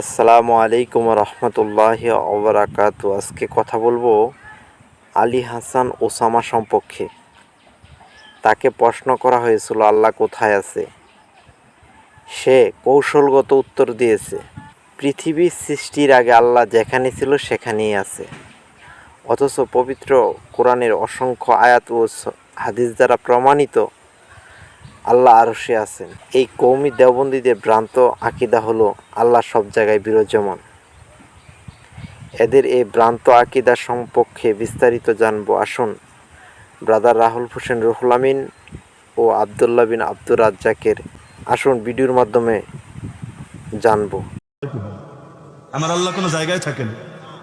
আসসালামু আলাইকুম রহমতুল্লাহ ওবরাকাত। আজকে কথা বলব আলী হাসান ওসামা সম্পর্কে। তাকে প্রশ্ন করা হয়েছিল, আল্লাহ কোথায় আছে? সে কৌশলগত উত্তর দিয়েছে পৃথিবীর সৃষ্টির আগে আল্লাহ যেখানে ছিল সেখানেই আছে। অথচ পবিত্র কোরআনের অসংখ্য আয়াত ও হাদিস দ্বারা প্রমাণিত আল্লাহ আরশে আছেন। এই কৌমি দেওবন্দীদের ভ্রান্ত আকিদা হলো আল্লাহ সব জায়গায় বিরাজমান। এদের এই ভ্রান্ত আকিদা সম্পর্কে বিস্তারিত জানব। আসুন, ব্রাদার রাহুল হোসেন রুহুল আমিন ও আবদুল্লাহ বিন আব্দুর রাজ্জাকের আসুন ভিডিওর মাধ্যমে জানব। আমার আল্লাহ কোনো জায়গায় থাকেন।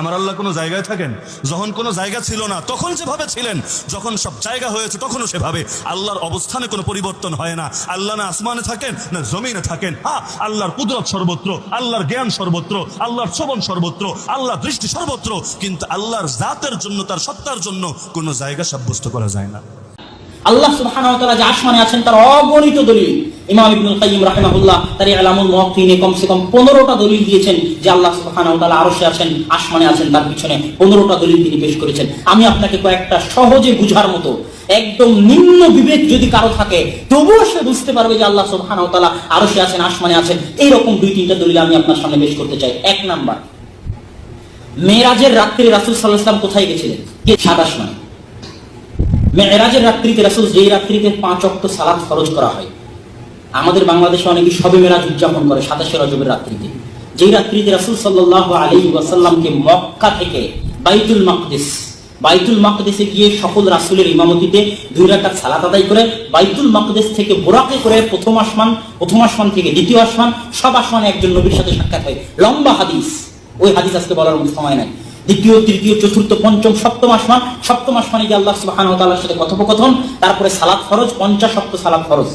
আমার আল্লাহ কোনো জায়গায় থাকেন, যখন কোনো জায়গা ছিল না, তখন যেভাবে ছিলেন, যখন সব জায়গা হয়েছে, তখনও সেভাবে। আল্লাহর অবস্থানে কোনো পরিবর্তন হয় না। আল্লাহ না আসমানে থাকেন, না জমিনে থাকেন। হ্যাঁ আল্লাহর কুদরত সর্বত্র, আল্লাহর জ্ঞান সর্বত্র, আল্লাহর শ্রবণ সর্বত্র আল্লাহ দৃষ্টি সর্বত্র, কিন্তু আল্লাহর জাতের জন্য, তার সত্তার জন্য কোনো জায়গা সাব্যস্ত করা যায় না। আল্লাহ সুবহানাহু যে আসমানে আছেন তার অগণিত দলিল। ইমাম ইবনুল কাইয়িম রাহিমাহুল্লাহ তার আলামুল মুওয়াক্কিনে কমসে কম 15টা দলিল দিয়েছেন যে আল্লাহ সুবহানাহু ওয়া তাআলা আছেন, আসমানে আছেন, তার পিছনে 15টা দলিল তিনি পেশ করেছেন। আমি আপনাকে কয়েকটা সহজে বুঝার মতো, একদম নিম্ন বিবেক যদি কারও থাকে, তবুও সে বুঝতে পারবে যে আল্লাহ সুবহানাহু ওয়া তাআলা আছেন, আসমানে আছেন। এইরকম দুই, তিনটা দলিল আমি আপনার সামনে পেশ করতে চাই। এক নাম্বার মেরাজের রাত্রি রাসূল সাল্লাল্লাহু আলাইহি কোথায় গেছিলেন? কে সাত আসমানে। মেয়েরাজের রাত্রিতে, রাসুল যেই রাত্রিতে পাঁচ অক্ট সালাদ খরচ করা হয়, আমাদের বাংলাদেশে অনেকে সবে মেরাজ উদযাপন করে সাতাশে রজবের রাত্রিতে। যেই রাত্রিতে রাসুল সাল্লাহ আলী ওয়াসাল্লামকে মক্কা থেকে বাইতুল মাকদিস, বাইতুল মাকদেশে গিয়ে সকল রাসুলের ইমামতিতে দুই রাকাত সালাত আদায় করে, বাইতুল মাকদেশ থেকে বোরাকে করে প্রথম আসমান প্রথম আসমান থেকে দ্বিতীয় আসমান, সব আসমানে একজন নবীর সাথে সাক্ষাৎ হয়। লম্বা হাদিস। ওই হাদিস আজকে বলার সময় নাই। দ্বিতীয়, তৃতীয়, চতুর্থ, পঞ্চম, সপ্তম আসমান। সপ্তম আসমানে গিয়ে আল্লাহ সুবহানাহু ওয়া সাথে কথোপকথন, তারপরে সালাত ফরজ, পঞ্চাশ সপ্ত সালাত ফরজ।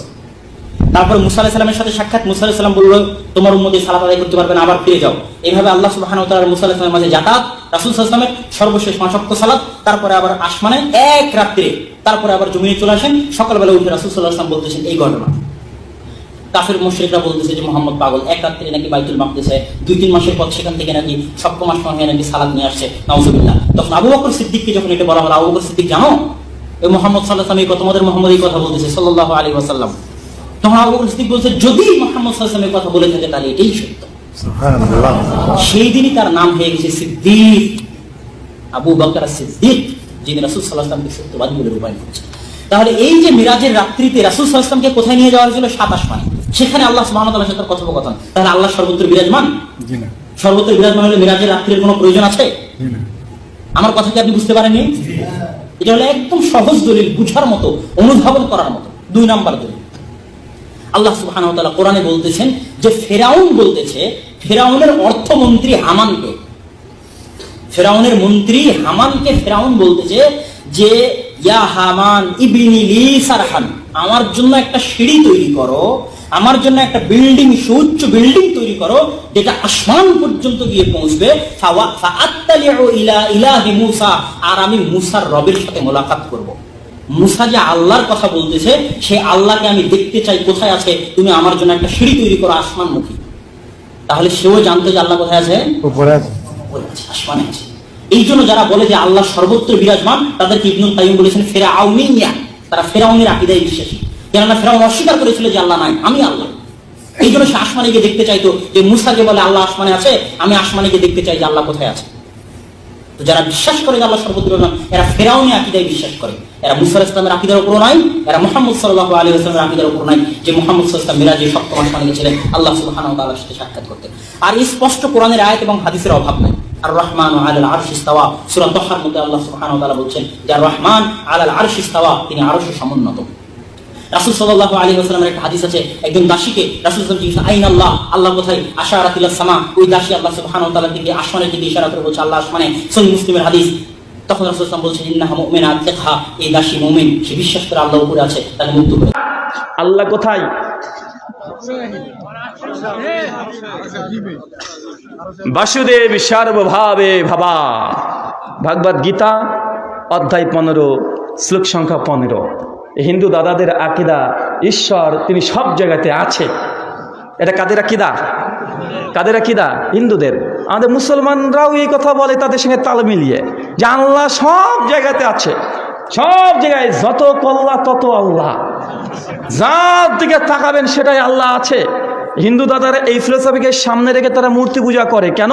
তারপরে মুসা সালামের সাথে সাক্ষাৎ, মুসা সালাম বলল, তোমার উম্মতি সালাত আদায় করতে পারবে না, আবার ফিরে যাও। এইভাবে আল্লাহ সুবহানাহু ওয়া মুসা আলাইহিস সালামের মাঝে যাতায়াত, রাসুল ওয়াসাল্লামের সর্বশেষ পাঁচ ওয়াক্ত সালাত, তারপরে আবার আসমানে এক রাত্রে, তারপরে আবার জমিনে চলে আসেন, সকালবেলা উঠে রাসূল সাল্লাল্লাহু আলাইহি ওয়াসাল্লাম বলতেছেন এই ঘটনা। কাফের মুশরিকরা বলতেছে যে মোহাম্মদ পাগল এক রাত্রে নাকি বাইতুল মাকদেসে দুই তিন মাসের পর সেখান থেকে নাকি সপ্তম মাস হয়ে নাকি সালাদ নিয়ে আসছে। নাউজুবিল্লাহ। তখন আবু বকর সিদ্দিককে যখন এটা বলা হলো আবু বকর সিদ্দিক জানো? এই মোহাম্মদ সাল্লাহ এই কথা তোমাদের মোহাম্মদ এই কথা বলতেছে সাল্লাল্লাহু আলাইহি ওয়াসাল্লাম। তখন আবু বকর সিদ্দিক বলছে যদি মোহাম্মদ সাল্লাল্লাহু আলাইহি কথা বলে থাকে তাহলে এটাই সত্য। সেই দিনই তার নাম হয়ে গেছে সিদ্দিক। আবু বকর সিদ্দিক যিনি রাসূল আলাইহি সত্যবাদী বলে রূপায়ণ করেছেন। তাহলে এই যে মিরাজের রাত্রিতে রাসূল সাল্লাল্লাহু আলাইহি ওয়াসাল্লামকে কোথায় নিয়ে যাওয়া হয়েছিল? সাত আসমানে। সেখানে আল্লাহ তাআলার সাথে কথোপকথন। তাহলে আল্লাহ সর্বত্র বিরাজমান? সর্বত্র বিরাজমান হলে মিরাজের রাত্রির কোনো প্রয়োজন আছে? আমার কথা কি আপনি বুঝতে পারেননি? এটা হলো একদম সহজ দলিল বুঝার মতো অনুধাবন করার মতো। দুই নাম্বার দলিল। আল্লাহ সুবহানাহু ওয়া তাআলা কোরআনে বলতেছেন যে ফেরাউন বলতেছে ফেরাউনের অর্থমন্ত্রী হামানকে। ফেরাউনের মন্ত্রী হামানকে ফেরাউন বলতেছে যে ইয়া হামান ইবনি লি সারহান আমার জন্য একটা সিঁড়ি তৈরি করো আমার জন্য একটা বিল্ডিং সুউচ্চ বিল্ডিং তৈরি করো যেটা আসমান পর্যন্ত গিয়ে পৌঁছবে। ফাওয়া- ইলা ইলাহি মুসা আর আমি মুসার রবের সাথে মোলাকাত করব। মুসা যে আল্লাহর কথা বলতেছে সে আল্লাহকে আমি দেখতে চাই কোথায় আছে তুমি আমার জন্য একটা সিঁড়ি তৈরি করো আসমান আসমানমুখী। তাহলে সেও জানতো যে আল্লাহ কোথায় আছে? আছে। উপরে আছে, আসমানে আছে। এই জন্য যারা বলে যে আল্লাহ সর্বত্র বিরাজমান তাদেরকে ইবনুল কাইম বলেছেন ফেরা আউমিয়া তারা ফেরাউনের আকিদায় বিশ্বাসী। কেননা ফেরাউন অস্বীকার করেছিল যে আল্লাহ নাই আমি আল্লাহ। এই জন্য সে আসমানে গিয়ে দেখতে চাইতো যে মুসা যে বলে আল্লাহ আসমানে আছে আমি আসমানে গিয়ে দেখতে চাই যে আল্লাহ কোথায় আছে। তো যারা বিশ্বাস করে যে আল্লাহ সর্বত্র বিরাজমান, এরা ফেরাউনি আকিদায় বিশ্বাস করে। এরা মুসা ইসলামের আকিদার উপর নাই এরা মোহাম্মদ সাল্লাহ আলী আসলামের আকিদার উপর নাই যে মোহাম্মদ সাল্লাম মিরাজে সপ্তম আসমানে গেছিলেন আল্লাহ ওয়া তাআলার সাথে সাক্ষাৎ করতে আর এই স্পষ্ট কোরআনের আয়াত এবং হাদিসের অভাব নাই। আর রহমান আলাল আরশ ইস্তাওয়া সূরা তহার মধ্যে আল্লাহ সুবহানাহু তাআলা বলছেন যে আর রহমান আলাল আরশ ইস্তাওয়া তিনি আরশে সমুন্নত। রাসূল সাল্লাল্লাহু আলাইহি ওয়াসাল্লামের একটা হাদিস আছে, একজন দাসীকে রাসূল আলাইহি আইন আল্লাহ আল্লাহ কোথায়? আশারাতিলাস সামা। ওই দাসী আল্লাহ সুবহানাহু ওয়া তাআলার দিকে, আসমানের দিকে ইশারা করে বলছে, আল্লাহ আসমানে সহিহ মুসলিমের হাদিস। তখন রাসূল সাল্লাল্লাহু বলছেন, ইন্নাহা মুমিনাত দেখা এই দাসী মুমিন, সে বিশ্বাস করে আল্লাহ উপরে আছে, তাকে মুক্ত করে আল্লাহ কোথায়? বাসুদেব সার্বভাবে ভাবা। ভাগবত গীতা, অধ্যায় পনেরো, শ্লোক সংখ্যা পনেরো। হিন্দু দাদাদের আকিদা, ঈশ্বর তিনি সব জায়গাতে আছে। এটা কাদের আকিদা? কাদের আকিদা? হিন্দুদের। আমাদের মুসলমানরাও এই কথা বলে, তাদের সঙ্গে তাল মিলিয়ে। যে আল্লাহ সব জায়গাতে আছে। সব জায়গায় যত কল্লা, তত আল্লাহ। যার দিকে তাকাবেন, সেটাই আল্লাহ আছে। হিন্দু দাদারা এই ফিলোসফিকে সামনে রেখে তারা মূর্তি পূজা করে। কেন?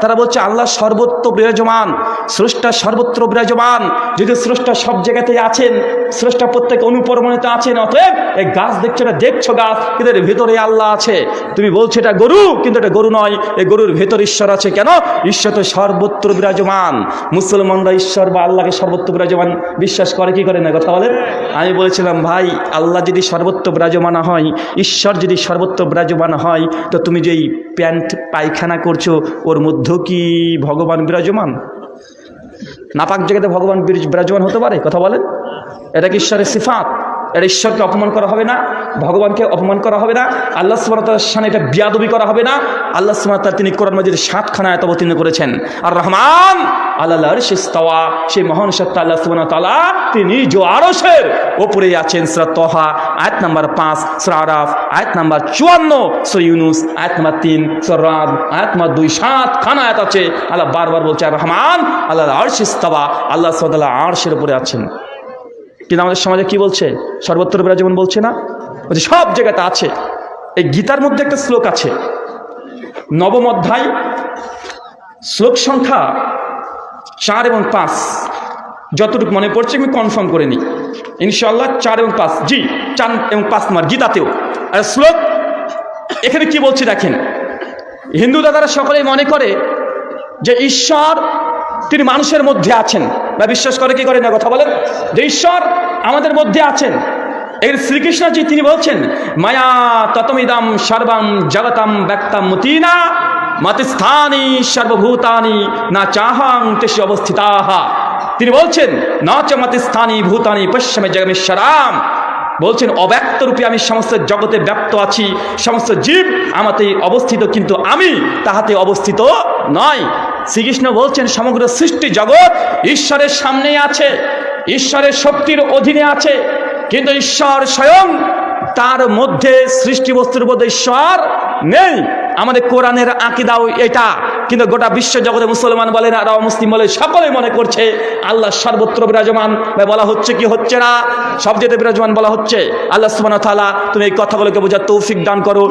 তারা বলছে, আল্লাহ সর্বত্র বিরাজমান, স্রষ্টা সর্বত্র বিরাজমান। যদি স্রষ্টা সব জায়গাতেই আছেন, স্রষ্টা প্রত্যেক অনুপরমাণিতে আছেন, অতএব এই গাছ দেখছ না দেখছ গাছ এর ভেতরে আল্লাহ আছে। তুমি বলছো, এটা গরু, কিন্তু এটা গরু নয়, এই গরুর ভেতর ঈশ্বর আছে। কেন? ঈশ্বর তো সর্বত্র বিরাজমান। মুসলমানরা ঈশ্বর বা আল্লাহকে সর্বত্র বিরাজমান বিশ্বাস করে, কি করে না? কথা বলেন? আমি বলেছিলাম, ভাই, আল্লাহ যদি সর্বত্র বিরাজমান হয়, ঈশ্বর যদি সর্বত্র বিরাজমান হয়, তো তুমি যেই প্যান্ট পায়খানা করছ, ওর মধ্যেও কি ভগবান বিরাজমান? নাপাক জায়গাতে ভগবান বিরাজমান হতে পারে? কথা বলেন। এটা কি ঈশ্বরের সিফাত? এটা ঈশ্বরকে অপমান করা হবে না, ভগবানকে অপমান করা হবে না, আল্লাহ সুমতার সামনে এটা বিয়াদবি করা হবে না, আল্লাহ সুমতার তিনি কোরআন মজিদ সাতখানা এত অবতীর্ণ করেছেন। আর রহমান আল্লাহ শেস্তাওয়া সেই মহান সত্তা আল্লাহ সুবহানাহু ওয়া তিনি নিজ আরশের ওপরে আছেন, সূরা তহা, আয়াত নাম্বার পাঁচ, সূরা আরাফ, আয়াত নাম্বার চুয়ান্ন, সূরা ইউনুস, আয়াত নাম্বার তিন, সূরা রাদ, আয়াত নাম্বার দুই সাত খানা আয়াত আছে। আল্লাহ বারবার বলছে, আর রহমান আল্লাহ আরশ ইস্তাওয়া, আল্লাহ তাআলা আরশের উপরে আছেন। কিন্তু আমাদের সমাজে কি বলছে? সর্বত্র যেমন বলছে না? বলছে সব জায়গাতে আছে। এই গীতার মধ্যে একটা শ্লোক আছে। নবম অধ্যায়, শ্লোক সংখ্যা চার এবং পাঁচ। যতটুকু মনে পড়ছে আমি কনফার্ম করে নিই। ইনশাল্লাহ চার এবং পাঁচ। জি, চার এবং পাঁচ নম্বর গীতাতেও। আর শ্লোক, এখানে কি বলছি দেখেন? হিন্দু দাদারা সকলেই মনে করে যে ঈশ্বর তিনি মানুষের মধ্যে আছেন। বা বিশ্বাস করে কি করে না কথা বলেন? যে ঈশ্বর আমাদের মধ্যে আছেন। এর শ্রীকৃষ্ণজি তিনি বলছেন, মায়া ততমিদম সর্বম জগতম ব্যক্তম মতিনা, মতিস্থানি সর্বভূতানি, না চাহাং তেসি অবস্থিতাহা। তিনি বলছেন, না চ মতিস্থানি ভূতানি পশ্চিমে জগমেশ্বরাম। বলছেন অব্যক্ত রূপে আমি সমস্ত জগতে ব্যক্ত আছি, সমস্ত জীব আমাতে অবস্থিত, কিন্তু আমি তাহাতে অবস্থিত নয়। শ্রীকৃষ্ণ বলছেন, সমগ্র সৃষ্টি জগৎ ঈশ্বরের সামনেই আছে, ঈশ্বরের শক্তির অধীনে আছে, কিন্তু ঈশ্বর স্বয়ং তার মধ্যে সৃষ্টি বস্তুর মধ্যে ঈশ্বর নেই। আমাদের কোরআনের আকিদাও এটা, কিন্তু গোটা বিশ্ব জগতে মুসলমান বলে না আর মুসলিম বলে সকলে মনে করছে আল্লাহ সর্বত্র বিরাজমান। বলা হচ্ছে কি হচ্ছে না? সব যেতে বিরাজমান বলা হচ্ছে, আল্লাহ ওয়া তুমি এই কথাগুলোকে বোঝার তৌফিক দান করো।